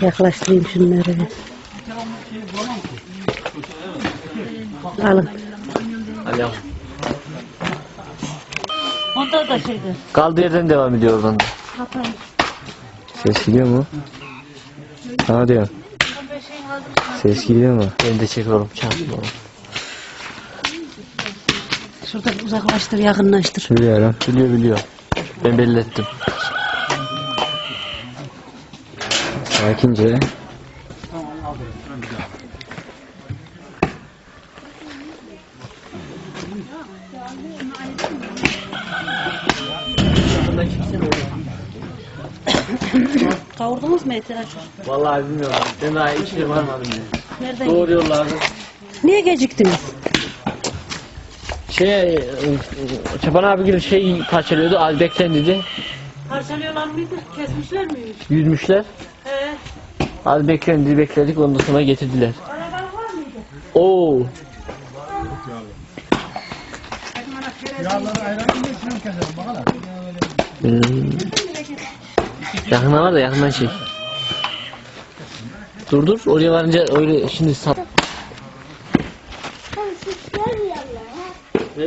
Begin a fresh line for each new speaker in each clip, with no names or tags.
Yaklaştırayım şunları. Alın.
Alo.
Onda da şeydi.
Kaldığı yerden devam ediyor oradan da.
Ses gidiyor mu? Sana diyorum. Ses gidiyor mu?
Ben de çekiyorum. Çarpma.
Şurada uzaklaştır, yakınlaştır.
Biliyorum.
Biliyor biliyor. Ben belli ettim.
Sakince.
Kavurdunuz mu etleri açıyor?
Vallahi bilmiyorum. Ben daha içeri varmadım ya.
Nereden?
Doğru yollarda.
Niye geciktiniz?
Şey, e, Çapan abi gibi şey parçalıyordu. Az beklen dedi.
Parçalıyorlar mıydı? Kesmişler miymiş?
Yüzmüşler.
He.
Az beklen dedi. Bekledik. Ondan sonra getirdiler.
Kalabalık var mıydı?
Oo. Hmm. Yakına var da yakından çek. Dur dur oraya varınca öyle şimdi sap. Ne?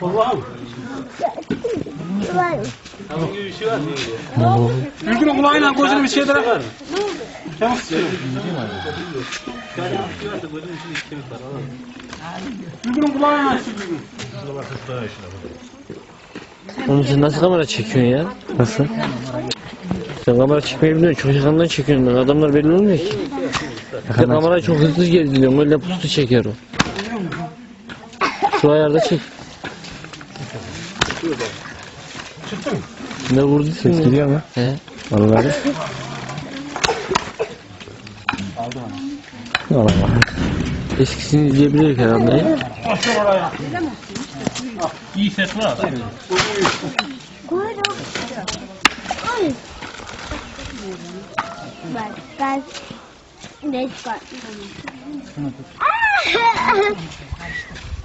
Var.
Ülkünün kulağıyla gözünü bir şeylere ver. Ülkünün kulağıyla sürgün.
Oğlum sen nasıl kamera çekiyorsun ya?
Nasıl?
Sen kamera çekmeyi biliyorsun. Çok yakından çekiyorsun. Adamlar belli olmuyor ki. Sen kamerayı çok hızlı gezdiriyorsun. Öyle pusu çeker o. Şu ayarda çek. Ne vurdu
Ses gidiyor mu?
He.
Vallahi. Allah Allah.
Eskisini izleyebilirdik herhalde.
Başla oraya. İyi ses var.
Ay. Bak ben ne çıkarttım.